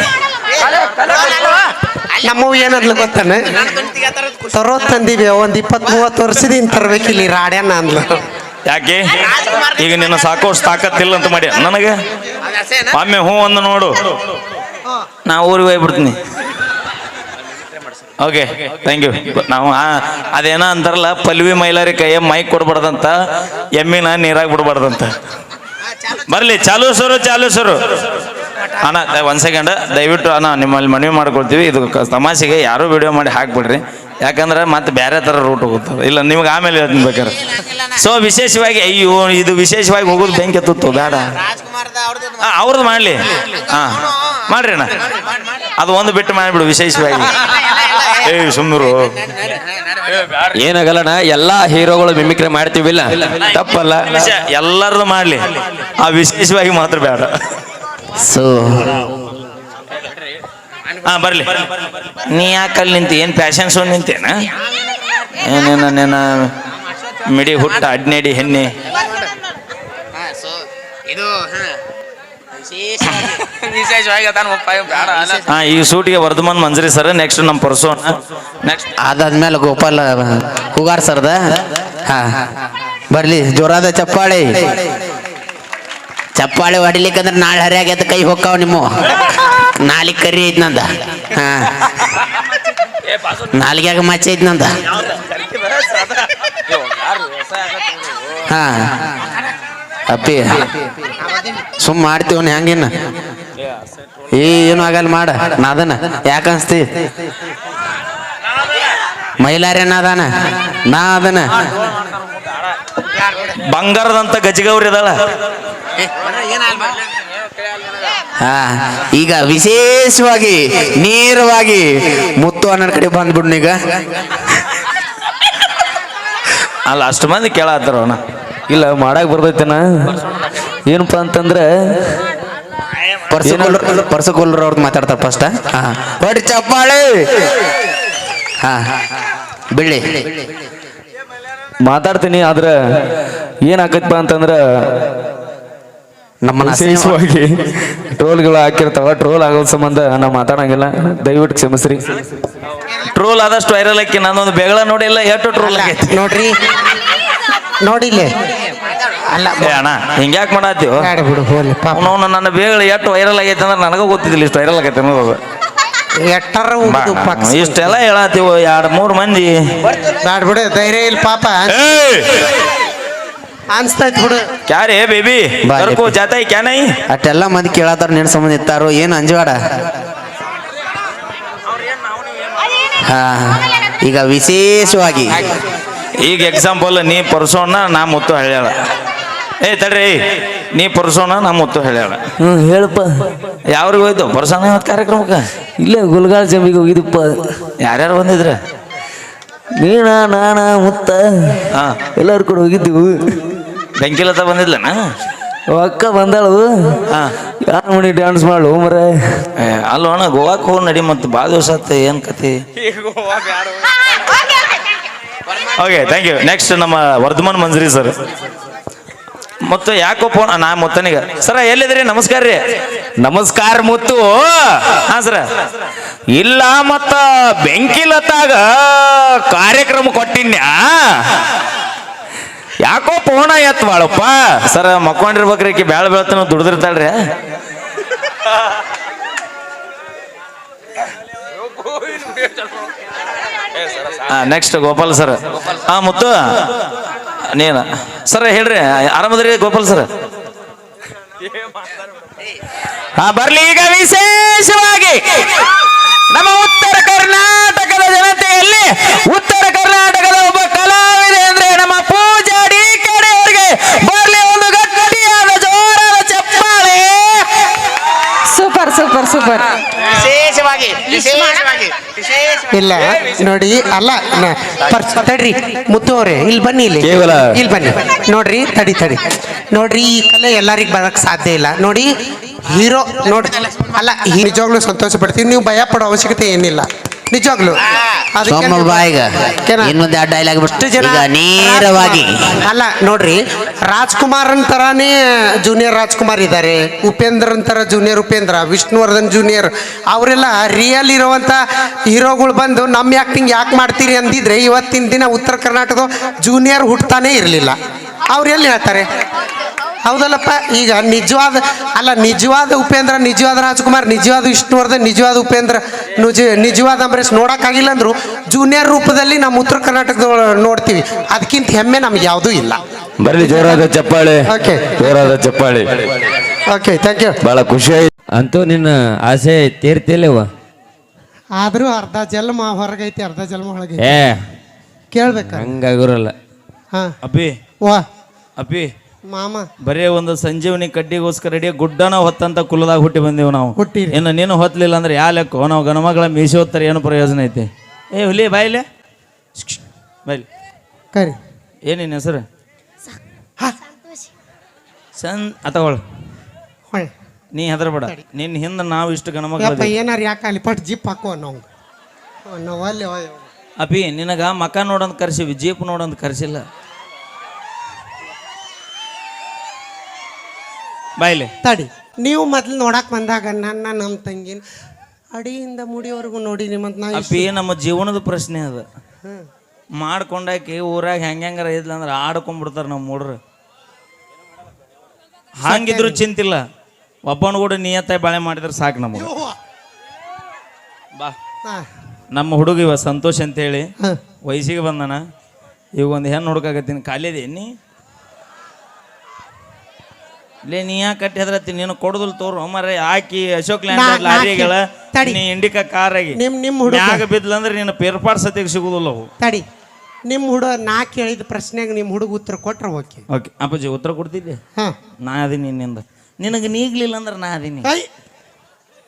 ನಮ್ಮವ್ ಏನಾದ್ಲು ಗೊತ್ತಾನೆ? ತರೋ ತಂದಿವಿ ಒಂದ್ ಇಪ್ಪತ್ ಮೂವತ್ತು ವರ್ಷದಿಂದ ತರ್ಬೇಕಿಲ್ಲ ಈ ರಾಡ್ಯಾನ ಅಂದ್ಲು. ಯಾಕೆ? ಈಗ ನಿನ್ನ ಸಾಕೋಷ್ಟು ತಾಕತ್ತಿಲ್ಲ ಅಂತ ಮಾಡಿ ನನಗೆ? ಒಮ್ಮೆ ಹ್ಞೂ ಅಂದ ನೋಡು. ನಾ ಊರಿಗೆ ಹೋಗ್ಬಿಡ್ತೀನಿ. ಓಕೆ ಥ್ಯಾಂಕ್ ಯು ನಾವು ಅದೇನೋ ಅಂತಾರಲ್ಲ ಪಲ್ವಿ ಮೈಲಾರಿ ಕೈಯ ಮೈಕ್ ಕೊಡ್ಬಾರ್ದಂತ ಎಮ್ಮಿನ ನೀರಾಗ ಬಿಡ್ಬಾರ್ದಂತ. ಬರ್ಲಿ ಚಾಲು ಸರು ಚಾಲು ಸರು. ಅಣ್ಣ ಒಂದು ಸೆಕೆಂಡ್ ದಯವಿಟ್ಟು ಅಣ್ಣ ನಿಮ್ಮಲ್ಲಿ ಮನವಿ ಮಾಡ್ಕೊಳ್ತೀವಿ. ಇದು ತಮಾಷೆಗೆ ಯಾರು ವಿಡಿಯೋ ಮಾಡಿ ಹಾಕ್ಬಿಡ್ರಿ. ಯಾಕಂದ್ರೆ ಮತ್ತೆ ಬೇರೆ ಥರ ರೂಟ್ ಹೋಗುತ್ತೆ. ಇಲ್ಲ ನಿಮ್ಗೆ ಆಮೇಲೆ ಹೇಳ್ತೀನಿ ಬೇಕಾರೆ ಸೊ ವಿಶೇಷವಾಗಿ ಅಯ್ಯೋ ಇದು ವಿಶೇಷವಾಗಿ ಹೋಗೋದು ಬೆಂಕಿ ಎತ್ತುತ್ತು ಬೇಡ. ಅವ್ರದ್ದು ಮಾಡಲಿ. ಹಾಂ ಮಾಡ್ರಿ ಅಣ್ಣ ಅದು ಒಂದು ಬಿಟ್ಟು ಮಾಡಿಬಿಡು ವಿಶೇಷವಾಗಿ ಏ ಸುಮ್ಮರು ಏನಾಗಲ್ಲಣ್ಣ ಎಲ್ಲಾ ಹೀರೋಗಳು ಮಿಮಿಕ್ರಿ ಮಾಡ್ತೀವಿಲ್ಲ ತಪ್ಪಲ್ಲ ಎಲ್ಲರದು ಮಾಡ್ಲಿ ಆ ವಿಶೇಷವಾಗಿ ಮಾತ್ರ ಬೇಡ ಸೊ ಹಾ ಬರ್ಲಿ ನೀ ಯಾಕೆ ಅಲ್ಲಿ ನಿಂತಿ ಏನು ಫ್ಯಾಷನ್ ಶೋ ನಿಂತೇನ ಏನೇನ ನೇನ ಮಿಡಿ ಹುಟ್ಟ ಅಡ್ನೇಡಿ ಹೆಣ್ಣೆ ವಿಶೇಷವಾಗಿ. ಹಾ ಈ ಸೂಟಿಗೆ ವರ್ಧಮಾನ್ ಮಂಜರಿ ಸರ್ ನೆಕ್ಸ್ಟ್ ನಮ್ಮ ಪರ್ಸೋನ್ ನೆಕ್ಸ್ಟ್ ಅದಾದ್ಮೇಲೆ ಗೋಪಾಲ್ ಹೂಗಾರ್ ಸರ್ದ. ಹಾ. ಬರ್ಲಿ ಜೋರಾದ ಚಪ್ಪಾಳೆ. ಚಪ್ಪಾಳೆ ಹೊಡಿಲಿಕ್ಕಂದ್ರೆ ನಾಳೆ ಹರಿಯಾಗ್ಯದ ಕೈ ಹೊಕ್ಕಾವ ನಿಮ್ಮ. ನಾಲಿಗೆ ಕರಿ ಐತ್ ನಂದ. ಹಾ. ನಾಲಿಗ್ಯಾಗ ಮಚ್ಚ ಐತ್ ನಂದ. ಹಾ. ಅಪ್ಪಿ. ಸುಮ್ ಮಾಡ್ತೀವನ್ ಹೆಂಗಿನ್ನ ಏನು ಆಗಲ್ಲ ಮಾಡ. ನಾದನ ಯಾಕ ಅನ್ಸ್ತಿ? ಮೈಲಾರೇನ ಅದಾನ? ನಾ ಅದನ ಬಂಗಾರದಂತ ಗಜಗೌರಿ ಅದಲ್ಲ ಹಾ ಈಗ ವಿಶೇಷವಾಗಿ ನೇರವಾಗಿ ಮುತ್ತು ಅನ್ನ ಕಡೆ ಬಂದ್ಬಿಡ್ನೀಗ ಈಗ. ಅಲ್ಲ ಅಷ್ಟು ಮಂದಿ ಕೇಳತ್ತಾರ ಅವನ. ಇಲ್ಲ ಮಾಡಕ್ ಬರ್ತೈತೇನ? ಏನಪ್ಪ ಅಂತಂದ್ರೆ ಪರ್ಸಕೋಲ್ರ ಅವ್ರದ್ದು ಮಾತಾಡ್ತಾರ ಫಸ್ಟ್ ಹಾ. ಹೊಡಿ ಚಪ್ಪಾಳೆ! ಹಾ ಬಿಳಿ ಮಾತಾಡ್ತೀನಿ ಆದ್ರ ಏನಾಕೈತಪ್ಪ ಅಂತಂದ್ರ ನಮ್ಮನ್ನ ವಿಶೇಷವಾಗಿ ಟ್ರೋಲ್ಗಳು ಹಾಕಿರ್ತಾವ ಟ್ರೋಲ್ ಆಗೋದ್ ಸಂಬಂಧ ನಾ ಮಾತಾಡಂಗಿಲ್ಲ. ದಯವಿಟ್ಟು ಕ್ಷಮಿಸ್ರಿ. ಟ್ರೋಲ್ ಆದಷ್ಟು ವೈರಲ್ ಆಕಿ ನಾನೊಂದು ಬೆಗಳ ನೋಡಿಲ್ಲ ಎಷ್ಟು ಟ್ರೋಲ್ ಆಗೈತಿ ನೋಡ್ರಿ ನೋಡಿಲ್ಲೇ ಅಲ್ಲ ಏ ಅಣ್ಣ ಹಿಂಗ್ಯಾಕ್ ಮಾಡತ್ತೀವ ಬ್ಯಾಡ ಬಿಡು ಹೋಗ್ಲಿ ಪಾಪ. ಅವನವನು ನನ್ನ ಬೇಗಳು ಎಷ್ಟು ವೈರಲ್ ಆಗೈತೆ ಅಂದ್ರೆ ನನಗೂ ಗೊತ್ತಿದ್ದಿಲ್ಲ ಇಷ್ಟು ವೈರಲ್ ಆಗೈತೆ ಅನ್ನೋದು ಎಟ್ಟರ ಉಗ್ದು ಪಕ್ಷ ಇಷ್ಟೆಲ್ಲ ಹೇಳತ್ತೀವ ಎರಡು ಮೂರು ಮಂದಿ. ಬ್ಯಾಡ ಬಿಡು ಧೈರ್ಯ ಇಲ್ಲ ಪಾಪ. ಅನ್ಸ್ತೈತ್ ಬಿಡು. ಕ್ಯಾರೇ ಬೇಬಿ? ಬಾ, ಕರ್ಕೋ ಜಾತಾಯಿ ಕ್ಯಾನೈ? ಅಷ್ಟೆಲ್ಲ ಮಂದಿ ಕೇಳತ್ತಾರ ನಿನ್ ಸಂಬಂಧ ಇತ್ತಾರೋ ಏನು ಅಂಜವಾಡ? ಹಾ ಈಗ ವಿಶೇಷವಾಗಿ ಈಗ ಎಕ್ಸಾಂಪಲ್ ನೀ ಪರ್ಸೋಣ ನಾ ಮುತ್ತು ಹೇಳ್ಯಾಳ. ಏ ತಡ್ರಿ ನೀ ಪರ್ಸೋಣ ನಾ ಮುತ್ತು ಹೇಳ್ಯಾಳ. ಹ್ಮ್ ಹೇಳಪ್ಪ. ಯಾವ್ರಿಗೆ ಹೋಯ್ತು? ಪರ್ಸೋಣ ಕಾರ್ಯಕ್ರಮಕ್ಕೆ? ಇಲ್ಲೇ ಗುಲ್ಗಾಲ್ ಜಂಬಿಗೆ ಹೋಗಿದಪ್ಪ ಯಾರ್ಯಾರು ಬಂದಿದ್ರ? ನೀಣ ನಾಣ ಮುತ್ತ ಹಾಂ. ಎಲ್ಲರೂ ಕೂಡ ಹೋಗಿದ್ದೀವಿ ಬೆಂಕಿಲತ ಬಂದಿದ್ಲನ? ಅಕ್ಕ ಬಂದಾಳು. ಹಾಂ. ಯಾರ ಮನಿ ಡ್ಯಾನ್ಸ್ ಮಾಡು ಮರ? ಅಣ್ಣ ಗೋವಾಕ್ ಹೋಗಿ ನಡಿ ಮತ್ತೆ ಭಾಳ ದಿವಸ ಆತ ಏನ್ ಕತಿ? ಓಕೆ ಥ್ಯಾಂಕ್ ಯು ನೆಕ್ಸ್ಟ್ ನಮ್ಮ ವರ್ಧಮಾನ್ ಮಂಜ್ರಿ ಸರ್ ಮತ್ತು ಯಾಕೋ ಫೋನ್ ನಾ ಮೊತ್ತನಿಗ. ಸರ ಎಲ್ಲಿದ್ರಿ? ನಮಸ್ಕಾರ ರೀ. ನಮಸ್ಕಾರ ಮುತ್ತು. ಹಾ ಸರ ಇಲ್ಲ ಮತ್ತ ಬೆಂಕಿಲತ್ತಾಗ ಕಾರ್ಯಕ್ರಮ ಕೊಟ್ಟಿನ್ಯಾ? ಯಾಕೋ ಪೋಣ ಎತ್ ಬಾಳಪ್ಪ ಸರ ಮಕ್ಕೊಂಡಿರ್ಬೇಕ್ರಿ ಬ್ಯಾಳ ಬೆಳತನ ದುಡ್ದಿರ್ತಾಳ್ರಿ. ನೆಕ್ಸ್ಟ್ ಗೋಪಾಲ್ ಸರ್ ಹಾ ಮುತ್ತು. ನೀನ. ಸರ್ ಹೇಳ್ರಿ, ಆರಾಮದ್ರಿ ಗೋಪಾಲ್ ಸರ್ ಹಾ ಬರ್ಲಿ ಈಗ ವಿಶೇಷವಾಗಿ ನಮ್ಮ ಉತ್ತರ ಕರ್ನಾಟಕದ ಜನತೆಯಲ್ಲಿ ಉತ್ತರ ಕರ್ನಾಟಕದ ಒಬ್ಬ ಕಲಾವಿದೆ ಅಂದ್ರೆ ನಮ್ಮ ಪೂಜಾರಿ ಕಡೆಯವರಿಗೆ ಬರ್ಲಿ ಒಂದು ಗಟ್ಟಿಯಾದ ಜೋರಾದ ಚಪ್ಪಾಳೆ. ಸೂಪರ್ ಸೂಪರ್ ಸೂಪರ್ ವಿಶೇಷವಾಗಿ ವಿಶೇಷವಾಗಿ ಇಲ್ಲ ನೋಡಿ ಅಲ್ಲ ನ- ಪರ್ಸ್ ತಡ್ರಿ ಮುತ್ತು ಅವ್ರೆ ಇಲ್ಲಿ ಬನ್ನಿ ಇಲ್ಲಿ. ಕೇವಲ ಇಲ್ಲಿ ಬನ್ನಿ. ನೋಡ್ರಿ ತಡಿ ತಡಿ. ನೋಡ್ರಿ ಈ ಕಲೆ ಎಲ್ಲರಿಗೂ ಬರಕ್ ಸಾಧ್ಯ ಇಲ್ಲ. ನೋಡಿ ಹೀರೋ ನೋಡಿ ಅಲ್ಲ ಈ- ನಿಜವಾಗ್ಲೂ ಸಂತೋಷ ಪಡ್ತೀವಿ ನೀವು ಭಯ ಪಡೋ ಅವಶ್ಯಕತೆ ಏನಿಲ್ಲ. ನಿಜವಾಗ್ಲು? ಇನ್ನೊಂದು ಎರಡು ಡೈಲಾಗ್ ಬಿಟ್ಟು ಜನ ನೇರವಾಗಿ. ಅಲ್ಲ ನೋಡ್ರಿ ರಾಜ್ಕುಮಾರನ್ ತರಾನೇ ಜೂನಿಯರ್ ರಾಜ್ಕುಮಾರ್ ಇದ್ದಾರೆ ಉಪೇಂದ್ರನ್ ತರ ಜೂನಿಯರ್ ಉಪೇಂದ್ರ ವಿಷ್ಣುವರ್ಧನ್ ಜೂನಿಯರ್ ಅವರೆಲ್ಲ ರಿಯಲ್ ಇರುವಂತ ಹೀರೋಗಳು ಬಂದು ನಮ್ಮ ಆಕ್ಟಿಂಗ್ ಯಾಕೆ ಮಾಡ್ತೀರಿ ಅಂದಿದ್ರೆ ಇವತ್ತಿನ ದಿನ ಉತ್ತರ ಕರ್ನಾಟಕದ ಜೂನಿಯರ್ ಹುಟ್ಟತಾನೆ ಇರಲಿಲ್ಲ. ಅವ್ರು ಎಲ್ಲಿ ಹೇಳ್ತಾರೆ? ಹೌದಲ್ಲಪ್ಪ ಈಗ ನಿಜವಾದ ಅಲ್ಲ ನಿಜವಾದ ಉಪೇಂದ್ರ ನಿಜವಾದ ರಾಜ್ಕುಮಾರ್ ನಿಜವಾದ ವಿಷ್ಣುವರ್ಧನ್ ನಿಜವಾದ ಉಪೇಂದ್ರ ನಿಜ ನಿಜವಾದ ಅಂಬರೀಷ್ ನೋಡೋಕ್ಕಾಗಿಲ್ಲ ಅಂದ್ರು ಜೂನಿಯರ್ ರೂಪದಲ್ಲಿ ನಮ್ಮ ಉತ್ತರ ಕರ್ನಾಟಕದ ನೋಡ್ತೀವಿ. ಅದಕ್ಕಿಂತ ಹೆಮ್ಮೆ ನಮ್ಗೆ ಯಾವುದೂ ಇಲ್ಲ. ಬರ್ಲಿ ಜೋರಾದ ಚಪ್ಪಾಳೆ. ಓಕೆ ಜೋರಾದ ಚಪ್ಪಾಳೆ. ಓಕೆ ಥ್ಯಾಂಕ್ ಯು ಬಹಳ ಖುಷಿ ಆಯ್ತು. ಅಂತೂ ನಿನ್ನ ಆಸೆ ತೀರ್ತಿಲ್ಲವ ಆದರೂ ಅರ್ಧ ಜನ್ಮ ಹೊರಗೈತಿ ಅರ್ಧ ಜನ್ಮ ಒಳಗೈತಿ. ಕೇಳ್ಬೇಕು ಕೇಳ್ಬೇಕ? ಹಂಗಾಗಿರಲ್ಲ. ಹಾ. ಅಬ್ಬಿ ವಾ. ಅಪ್ಪಿ ಮಾಮ. ಬರೇ ಒಂದು ಸಂಜೀವನಿ ಕಡ್ಡಿಗೋಸ್ಕರ ರೆಡಿ ಗುಡ್ಡನ ಹೊತ್ತಂತ ಕುಲದಾಗ ಹುಟ್ಟಿ ಬಂದೀವಿ ನಾವು. ಹುಟ್ಟಿ ಇನ್ನು ನೀನು ಹೊತ್ತಲಿಲ್ಲ ಅಂದ್ರೆ ಯಾ ಲೆಕ್ಕ? ನಾವು ಗಣಮಗಳ ಮೀಸಿ ಹೊತ್ತಾರೆ ಏನು ಪ್ರಯೋಜನ ಐತಿ? ಏ ಹುಲಿ ಬಾಯಿಲೆ ಬಾಯಿಲಿ ಕರಿ. ಏನಿನ ಹೆಸರು? ಸನ್ ಅತಗೊಳ ಹೊಳೆ. ನೀ ಹೆದರ್ಬೇಡ. ನಿನ್ನ ಹಿಂದೆ ನಾವು ಇಷ್ಟು ಗಣಮಗಳ ಏನಾರ ಯಾಕೆ ಅಲ್ಲಿ ಪಟ್ ಜಿಪ್ ನಾವು ಅಲ್ಲಿ ನಿನಗ ಮಕ ನೋಡಂತ ಕರ್ಸಿವಿ ಜೀಪ್ ನೋಡಂತ ಕರ್ಸಿಲ್ಲ. ಬಾಯ್ಲೆ ತಡಿ. ನೀವು ಮೊದ್ಲು ನೋಡಕ್ ಬಂದಾಗ ನನ್ನ ನಮ್ಮ ತಂಗಿನ ಅಡಿಯಿಂದ ಮುಡಿಯವರೆಗೂ ನೋಡಿ ನಿಮ್ಮಂತ ನಾ ಅಪ್ಪಿ ನಮ್ಮ ಜೀವನದ ಪ್ರಶ್ನೆ ಅದ. ಮಾಡ್ಕೊಂಡಾಕಿ ಊರಾಗ ಹೆಂಗ್ಯಾಂಗಾರ ಇದ್ಲ ಅಂದ್ರೆ ಆಡ್ಕೊಂಡ್ಬಿಡ್ತಾರ ನಮ್ಮ ಹುಡ್ರು ಹಂಗಿದ್ರು ಚಿಂತಿಲ್ಲ. ಒಬ್ಬನ ಕೂಡ ನಿಯತ್ತಾಗಿ ಬಾಳೆ ಮಾಡಿದ್ರೆ ಸಾಕು ನಮಗೆ. ಬಾ. ನಮ್ಮ ಹುಡುಗ ಇವ ಸಂತೋಷ್ ಅಂತೇಳಿ ವಯಸ್ಸಿಗೆ ಬಂದನ. ಈಗ ಒಂದು ಹೆಣ್ಣು ಹುಡುಕಾಗತ್ತೀನಿ ಖಾಲಿ ನೀ ಲೇ ನೀ ಯಾಕೆ ಕಟ್ಟಿ ಹೆದ್ರತ್ತಿ? ನೀನು ಕೊಡುದಿಲ್ಲ ತೋರು. ಮರ ಹಾಕಿ ಅಶೋಕ್ ಲ್ಯಾಂಡ್ ನಾ ಲಾರಿಗಳ ತಡಿ. ನೀ ಇಂಡಿಕಾ ಕಾರ್ ಆಗಿ. ನಿಮ್- ನಿಮ್ ಹುಡುಗ. ಮ್ಯಾಗ ಬಿದ್ಲಂದ್ರೆ ನಿನ್ನ ಪೇರ್ಪಾಡ್ ಸತಿಗೆ ಸಿಗುದಿಲ್ಲ ಅವು. ತಡಿ. ನಿಮ್ಮ ಹುಡುಗ ನಾ ಕೇಳಿದ ಪ್ರಶ್ನೆಗೆ ನಿಮ್ಮ ಹುಡುಗ ಉತ್ತರ ಕೊಟ್ರೆ ಓಕೆ. ಓಕೆ. ಅಪ್ಪಾಜಿ ಉತ್ತರ ಕೊಡ್ತಿದ್ದೆ? ಹಾ. ನಾ ಅದೀನಿ ನಿನ್ನಿಂದ ನಿನಗೆ ನೀಗ್ಲಿಲ್ಲ ಅಂದ್ರೆ ನಾ ಅದೀನಿ. ಐ.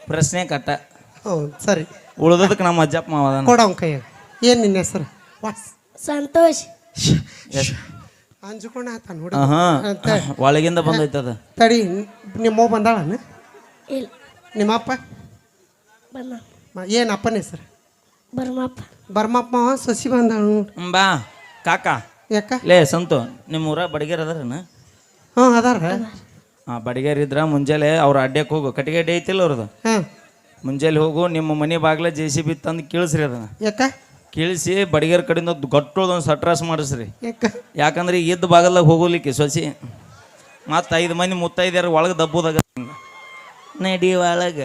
ಪ್ರಶ್ನೆ ಕಟ್ಟ. ಹ್ಞೂ ಸರಿ. ಉಳ್ದದಕ್ಕೆ ನಮ್ಮ ಅಜ್ಜಪ್ಪ ಮಾವ ಅದಾನ. ಕೊಡವ ಕೈಯಾಗ. ಏನು ನಿನ್ನ ಹೆಸರು? ವಾಸ್ ಸಂತೋಷ್ ಅಂಜುಕೊಂಡ ಆತಾನ ಹುಡುಗ ಆಹಾ. ಬಂದೈತೆ ಒಳಗಿಂದ ಬಂದೈತದ ತಡಿ ನಿಮ್ಮವ್ವ ಬಂದಾಳನ ಇಲ್ಲ. ನಿಮ್ಮಪ್ಪ? ಬನ್ನ ಮ- ಏನ್ ಅಪ್ಪನ ಹೆಸರು? ಬರ್ಮಪ್ಪ. ಬರ್ಮಪ್ಪ ಸಸಿ ಬಂದಾಳ ನೋಡು. ಹ್ಮ್, ಬಾ. ಕಾಕ. ಯಾಕ? ಲೇ ಸಂತು ನಿಮ್ಮ ಊರ ಬಡಿಗೇರ್ ಅದಾರನ? ಹ್ಞೂ ಅದಾರ. ಹಾಂ ಬಡಿಗೇರ್ ಇದ್ರ ಮುಂಜಾನೆ ಅವ್ರ ಅಡ್ಡಕ್ಕೆ ಹೋಗು. ಕಟ್ಟಿಗೆ ಅಡ್ಡಿ ಐತಿಲ್ಲ ಅವ್ರದ್ದು ಹಾಂ ಮುಂಜಾನೆ ಹೋಗು ನಿಮ್ಮ ಮನೆ ಬಾಗ್ಲ ಜೆ ಸಿ ಬಿ ತಂದು ಕೇಳಿಸ್ರಿ ಅದನ್ನ. ಯಾಕ? ಕೀಳಿಸಿ ಬಡಿಗೆರ ಕಡೆಯಿಂದ ಗಟ್ಟೋದೊಂದು ಸಟ್ರಾಸ್ ಮಾಡಿಸ್ರಿ. ಯಾಕ? ಯಾಕಂದ್ರೆ ಈ ಇದ್ದ ಬಾಗಲ್ದಾಗ ಹೋಗೋಲಿಕ್ಕೆ ಸೊಸಿ. ಮತ್ತು ಐದು ಮಂದಿ ಮುತ್ತೈದ್ಯಾರ ಒಳಗೆ ದಬ್ಬೋದಾಗ. ನಡಿ ಒಳಗ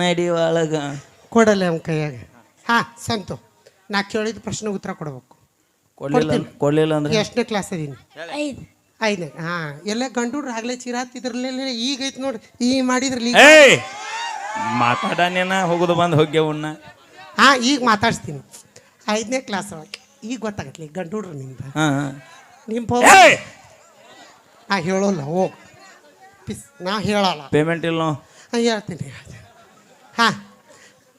ನಡಿ ಒಳಗ. ಕೊಡಲ್ಲ ನಮ್ಮ ಕೈಯಾಗ. ಹಾ ಸಂತು ನಾ ಕೇಳಿದ ಪ್ರಶ್ನೆಗೆ ಉತ್ತರ ಕೊಡ್ಬೇಕು. ಕೊಡ್ಲಿಲ್ಲ ಕೊಡಲಿಲ್ಲ ಅಂದ್ರೆ? ಎಷ್ಟನೇ ಕ್ಲಾಸ್ ಅದೀನಿ? ಐದು. ಹಾ ಎಲ್ಲ ಗಂಡುಡ್ರು ಆಗ್ಲೇ ಚಿರಾತಿದ್ರಲ್ಲ ಈಗ ಐತೆ ನೋಡಿ ಈ ಮಾಡಿದ್ರಲ್ಲಿ ಏಯ್! ಮಾತಾಡನೇನ ಹೋಗುದು ಬಂದು ಹೋಗ್ಯವನ್ನ ಹಾ ಈಗ ಮಾತಾಡ್ಸ್ತೀನಿ. ಐದನೇ ಕ್ಲಾಸ್ ಒಳಗೆ ಈಗ ಗೊತ್ತಾಗತ್ಲಿ ಗಂಡುಡ್ರು ನಿಂದ ಹಾಂ ಹಾಂ. ನಿಮ್ಮ ಏಯ್ ನಾ ಹೇಳೋಲ್ಲ ಹೋಗ್ ಪಿಸ್ ನಾ ಹೇಳಲ್ಲ. ಪೇಮೆಂಟ್ ಇಲ್ಲ. ಹಾಂ ಹೇಳ್ತೀನಿ ಹಾಂ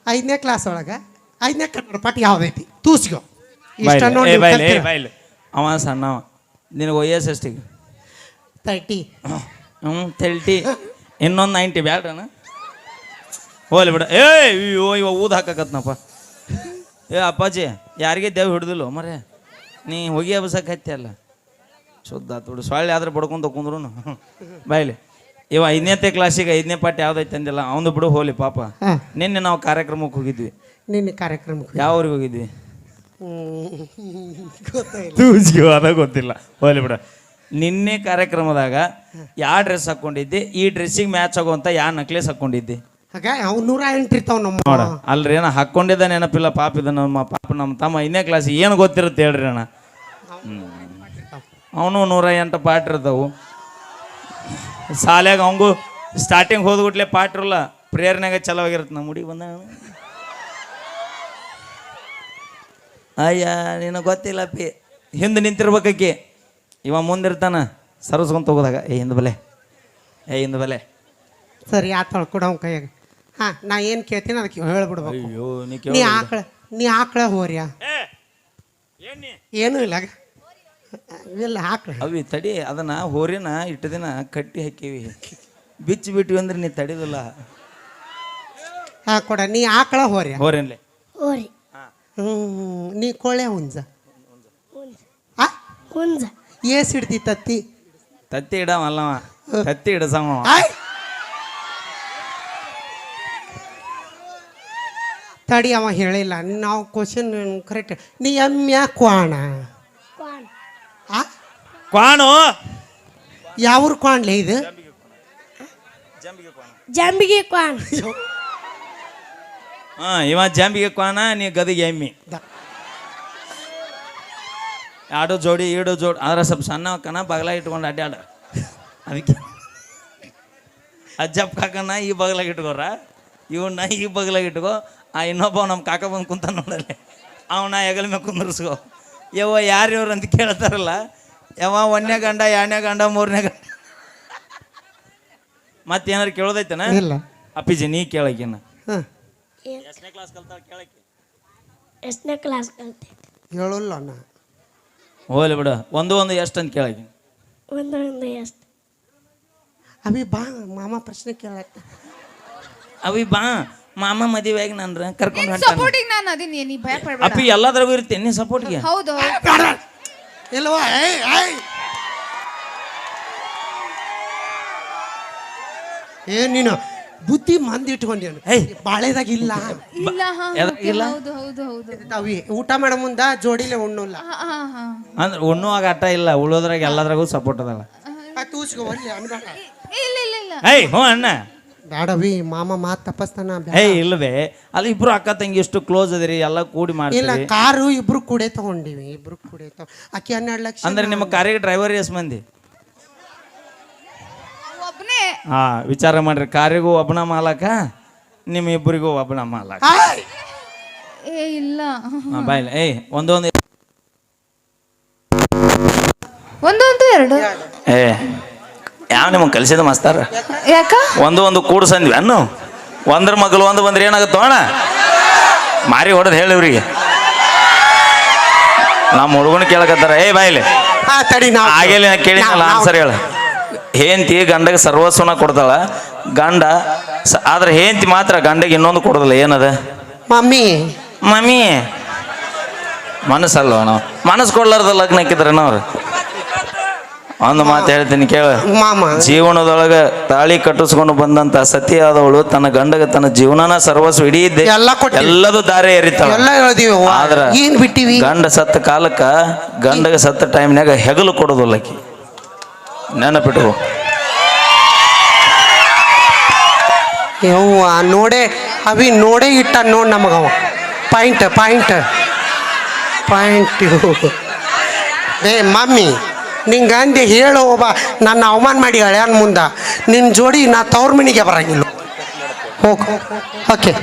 ಐದನೇ ಕ್ಲಾಸ್ ಒಳಗೆ ಐದನೇ ಕನ್ನಡ ಪಾಠ ಯಾವ್ದೈತಿ ತೂಸ್ಗೋ ಇಷ್ಟ ನೋಡಿ ಬಾಯ್ಲೆ. ಅವ ಸಣ್ಣವ. ನಿನಗೆ ವಯಸ್ಸು ಎಷ್ಟಿಗೆ ತರ್ಟಿ. ಹ್ಞೂ ತರ್ಟಿ. ಇನ್ನೊಂದು ನೈಂಟಿ ಬ್ಯಾಡ್ರಣ ಹೋಗ್ಲಿ ಬಿಡ. ಏಯ್ ಅಯ್ಯೋ ಇವ ಊದ್ ಹಾಕಕತ್ನಪ್ಪ. ಏ ಅಪ್ಪಾಜಿ ಯಾರಿಗೆ ದೇವ್ ಹಿಡ್ದಿಲ್ಲ ಮರೇ ನೀ ಹೋಗಿ ಹಬ್ಬಸಕ್ಕೆ ಹತ್ತಿ ಶುದ್ಧ ಆತು ಬಿಡು. ಸೊಳ್ಳೆ ಆದ್ರೆ ಬಡ್ಕೊಂತ ಕುಂದ್ರು ಬಾಯ್ಲಿ. ಇವ ಐದನೇ ಕ್ಲಾಸಿಗೆ ಐದನೇ ಪಾಠ ಯಾವ್ದೈತೆ ಅಂದಿಲ್ಲ. ಅವನು ಬಿಡು ಹೋಲಿ ಪಾಪ. ನಿನ್ನೆ ನಾವು ಕಾರ್ಯಕ್ರಮಕ್ಕೆ ಹೋಗಿದ್ವಿ. ನಿನ್ನೆ ಕಾರ್ಯಕ್ರಮಕ್ಕೆ ಯಾವ ಊರಿಗೆ ಹೋಗಿದ್ವಿ? ಅದ ಗೊತ್ತಿಲ್ಲ. ಹೋಲಿ ಬಿಡ. ನಿನ್ನೆ ಕಾರ್ಯಕ್ರಮದಾಗ ಯಾವ ಡ್ರೆಸ್ ಹಾಕೊಂಡಿದ್ದೆ? ಈ ಡ್ರೆಸ್ಸಿಗೆ ಮ್ಯಾಚ್ ಆಗುವಂತ ಯಾವ ನಕ್ಲೇಸ್ ಹಾಕೊಂಡಿದ್ದೆ? ಅವ್ ನೂರ ನಮ್ಮ ನೋಡ ಅಲ್ರಿ ಅಣ್ಣ ಹಾಕೊಂಡಿದ್ದ ನೆನಪಿಲ್ಲ ಪಾಪ ಇದು ನಮ್ಮ ಪಾಪ ನಮ್ಮ ತಮ್ಮ ಇನ್ನೇ ಕ್ಲಾಸ್ ಏನು ಗೊತ್ತಿರುತ್ತೆ ಹೇಳ್ರಿ ಅಣ್ಣ. ಅವನು ನೂರ ಎಂಟು ಪಾಟ್ ಇರ್ತಾವು. ಶಾಲ್ಯಾಗ ಅವಂಗೂ ಸ್ಟಾರ್ಟಿಂಗ್ ಹೋದ್ಬಿಟ್ಲೆ ಪಾಟ್ ಇರಲ್ಲ ಚಲೋ ಚಲವಾಗಿರುತ್ತೆ ನಮ್ಮ ಹುಡುಗಿ ಬಂದ ಅಯ್ಯ ನೀನು ಗೊತ್ತಿಲ್ಲ ಪಿ ಹಿಂದೆ ನಿಂತಿರ್ಬೇಕಿ ಇವ ಮುಂದಿರ್ತಾನ ಸರ್ಸ್ಕೊಂತ ಹೋಗೋದಾಗ ಏ ಹಿಂದೆ ಬಲೆ ಏ ಹಿಂದೆ ಬಲೆ. ಸರಿ ಆತಳ ಕೊಡ ಅವ್ನ ಕೈಯಾಗ. ಹಾಂ ನಾ ಏನು ಕೇಳ್ತೀನಿ ಅದಕ್ಕೆ ಹೇಳ್ಬಿಡ್ಬೇಕು. ಅಯ್ಯೋ ನೀ ನೀ ಆಕಳ ನೀ ಆಕಳ ಹೋರ್ಯಾ ಏನೂ ಇಲ್ಲ ಇಲ್ಲ ಆಕಳ. ಅವಿ ತಡಿ ಅದನ್ನ ಹೋರಿನ ಇಟ್ಟು ದಿನ ಕಟ್ಟಿ ಹಾಕಿವಿ. ಬಿಚ್ಚಿ ಬಿಟ್ವಿ ಅಂದ್ರೆ ನೀ ತಡಿದಿಲ್ಲ. ಹಾ ಕೊಡ ನೀ ಆಕಳ ಹೋರ್ಯಾ ಹೋರೇನ್ಲೆ? ಹೋರಿ. ಹ್ಞೂ ನೀ ಕೋಳೆ ಹುಂಜ. ಹುಂಜ. ಆ? ಹುಂಜ. ಏಸ್ ಹಿಡ್ತಿ ತತ್ತಿ. ತತ್ತಿ ಇಡವಲ್ಲವ ತತ್ತಿ ಇಡಸವ ಆಯ್! ತಡಿ ಅವ ಹೇಳಿಲ್ಲ. ನಾವು ಕ್ವಶನ್ ಕರೆಕ್ಟ್ ನೀ ಎಮ್ಯ ಕ್ವಾಣ? ಆ? ಕ್ವಾಣು? ಯಾವ್ರ ಕ್ವಾಣ್ಲೆ ಇದು? ಜಂಬಿಗೆ ಕ್ವಾಣ. ಹಾ ಇವ ಜಾಂಬಿಗೆ ಕ್ವಾಣ ನೀ ಗದಿಗೆ ಎಮ್ಮಿ. ಎರಡು ಆಡೋ ಜೋಡಿ ಈಡೋ ಜೋಡಿ ಆದ್ರೆ ಸ್ವಲ್ಪ ಸಣ್ಣ ಕಣ ಬಗಲ ಇಟ್ಕೊಂಡು ಅಡ್ಡಾಡ ಅದಕ್ಕೆ. ಅಜ್ಜಪ್ಪ ಕಾಕನ ಈ ಬಗಲಾಗ ಇಟ್ಕೋರ ಇವನ್ನ ಈ ಬಗ್ಲಾಗಿ ಇಟ್ಕೋ ಆ ಇನ್ನೊಬ್ಬ ನಮ್ಮ ಕಾಕ ಬಂದು ಕುಂತ ನೋಡಲೆ ಅವನ ಹೆಗಲ ಮೇಲೆ ಕುಂದರ್ಸ್ಕೋ. ಯವ ಯಾರು ಇವ್ರು ಅಂತ ಕೇಳ್ತಾರಲ್ಲ ಯವ್ವ ಒಂದನೇ ಗಂಡ ಎರಡನೇ ಗಂಡ ಮೂರನೇ ಗಂಡ. ಮತ್ತೇನಾರು ಕೇಳೋದೈತನ? ಇಲ್ಲ. ಅಪ್ಪಿಜಿ ನೀ ಕೇಳಕಿನ ಹಾಂ. ಎಷ್ಟನೇ ಕ್ಲಾಸ್ ಕಲ್ತಾವ ಕೇಳಕ್ಕೆ? ಎಷ್ಟನೇ ಕ್ಲಾಸ್ ಕಲ್ತೆ? ಹೇಳಲ್ಲ ನಾ. ಹೋಗ್ಲಿ ಬಿಡು ಒಂದು ಒಂದು ಎಷ್ಟು ಅಂತ ಕೇಳಕ್ಕೆ. ಒಂದು ಒಂದು ಎಷ್ಟು? ಅವಿ ಬಾ ಮಾಮ ಪ್ರಶ್ನೆ ಕೇಳತ್ತ ಅವಿ ಬಾ ಮಾಮ ಮದುವೆಯಾಗಿ ನಾನು ಕರ್ಕೊಂಡು ಹೊಂಟಾನ. ಸಪೋರ್ಟಿಗೆ ನಾನು ಅದೀನಿ ನೀ ಭಯ ಪಡ್ಬೇಡ ಅಪ್ಪಿ ಎಲ್ಲದ್ರಾಗೂ ಇರ್ತೀನಿ ನೀ ಸಪೋರ್ಟ್ಗೆ ಹೌದು. ಇಲ್ವಾ ಏಯ್ ಏಯ್. ಏ ನೀನು ಬುದ್ಧಿ ಮಂದಿ ಇಟ್ಕೊಂಡೇನು. ಬಾಳೆದಾಗ ಇಲ್ಲ. ಇಲ್ಲ ಹಾ okay, ಇಲ್ಲ? ಹೌದು ಹೌದು ಹೌದು. ಅವಿ ಊಟ ಮಾಡೋ ಮುಂದ ಜೋಡಿಲೆ ಉಣ್ಣಲ್ಲ. ಅಂದ್ರೆ ಉಣ್ಣುವಾಗ ಆಟ ಇಲ್ಲ ಉಳೋದ್ರಾಗ ಎಲ್ಲದ್ರಾಗೂ ಸಪೋರ್ಟ್ ಅದಲ್ಲ. ತೂಸ್ಕೊ ಒಲ್ಲಿ ಅನ್ಬೇಡ. ಇಲ್ಲ ಇಲ್ಲ ಇಲ್ಲ. ಏಯ್ ಹ್ಞೂ ಅಣ್ಣ. ಬೇಡವಿ ಮಾಮ ಮಾತ್ ತಪಸ್ತನ ಬ್ಯಾ- ಏಯ್ ಇಲ್ಲವೇ ಅಲ್ಲಿ ಇಬ್ರು ಅಕ್ಕ ತಂಗಿ ಎಷ್ಟು ಕ್ಲೋಸ್ ಅದಿರಿ ಎಲ್ಲ ಕೂಡಿ ಇಲ್ಲ ಮಾಡ್ತೀರಿ ಕಾರು ಇಬ್ರು ಕೂಡೆ ತಗೊಂಡಿವಿ ಇಬ್ರು ಕೂಡೆ ತಗೊ ಆಕಿ ಹನ್ನೆರಡು ಲಕ್ಷ ಅಂದ್ರೆ ನಿಮ್ಮ ಕಾರಿಗೆ ಡ್ರೈವರ್ ಎಷ್ಟು ಮಂದಿ? ಒಬ್ಬನೇ ಹಾ ವಿಚಾರ ಮಾಡ್ರಿ ಕಾರಿಗೂ ಒಬ್ಬನ ಮಾಲಕ ನಿಮ್ಮ ಇಬ್ಬರಿಗೂ ಒಬ್ಬನ ಮಾಲಕ. ಏ ಇಲ್ಲ. ಹಾ, ಬಾಯ್ಲಿ ಏಯ್ ಒಂದೊಂದು ಒಂದೊಂದು ಎರಡು. ಏ ಯಾವ ನಿಮಗೆ ಕಲಿಸಿದ ಮಾಸ್ತಾರ? ಯಾಕ? ಒಂದು ಒಂದು ಕೂಡ್ಸಂದ್ವಿ ಅನ್ನು ಒಂದ್ರ ಮಗಲು ಒಂದು ಬಂದ್ರೆ ಏನಾಗುತ್ತೆ ಅಣ್ಣ? ಮಾರಿ ಹೊಡೆದು ಹೇಳಿವ್ರಿ ನಮ್ಮ ಹುಡುಗನ ಕೇಳಕತ್ತಾರ ಏ ಬಾಯ್ಲಿ ಆ ತಡಿ ನಾವು ಆಗೇಲಿ ಕೇಳಿ ಆನ್ಸರ್ ಹೇಳ. ಹೇಂತಿ ಗಂಡಗೆ ಸರ್ವಸ್ವನ ಕೊಡ್ತಾಳ ಗಂಡ ಸ- ಆದ್ರೆ ಹೇಂತಿ ಮಾತ್ರ ಗಂಡಗೆ ಇನ್ನೊಂದು ಕೊಡೋದಿಲ್ಲ ಏನದ? ಮಮ್ಮಿ. ಮಮ್ಮಿ. ಮನಸ್ಸಲ್ವ ನಾವು? ಮನಸ್ಸು ಕೊಡ್ಲಾರ್ದ ಲಗ್ನ ಹಾಕಿದ್ರನ ಅವ್ರು? ಒಂದು ಮಾತು ಹೇಳ್ತೀನಿ ಕೇಳ. ಮಾಮ. ಜೀವನದೊಳಗ ತಾಳಿ ಕಟ್ಟಿಸ್ಕೊಂಡು ಬಂದಂತ ಸತಿಯಾದವಳು ತನ್ನ ಗಂಡಗ ತನ್ನ ಜೀವನನ ಸರ್ವಸ್ವ ಇಡೀ ಇದ್ದೆ ಎಲ್ಲ. ಎಲ್ಲದೂ ದಾರಿ ಎಲ್ಲ ಹೇಳ್ದೀವಿ. ಆದ್ರ ಏನ್ ಬಿಟ್ಟಿವಿ? ಗಂಡ ಸತ್ತ ಕಾಲಕ್ಕ ಗಂಡಗ ಸತ್ತ ಟೈಮ್ನಾಗ ಹೆಗಲು ಕೊಡೋದಿಲ್ಲ ಆಕಿ. ನೆನಪಿಟ್ಟು ಯವ್ವ ನೋಡೆ ಅವಿ ನೋಡೇ ಇಟ್ಟ ನೋಡ್ ನಮಗವ. Point point. ಪಾಯಿಂಟ್. ಏ ಮಮ್ಮಿ. ನಿಂಗೆ ಅಂದೆ ಹೇಳು ಒಬ್ಬ ನನ್ನ ಅವಮಾನ ಮಾಡಿ ಹಳ್ಯಾನ್ ಮುಂದ ನಿನ್ನ ಜೋಡಿ ನಾ ತವ್ರ ಮನಿಗೆ ಬರಂಗಿಲ್ಲ. ಹೋಗು. ಓಕೆ.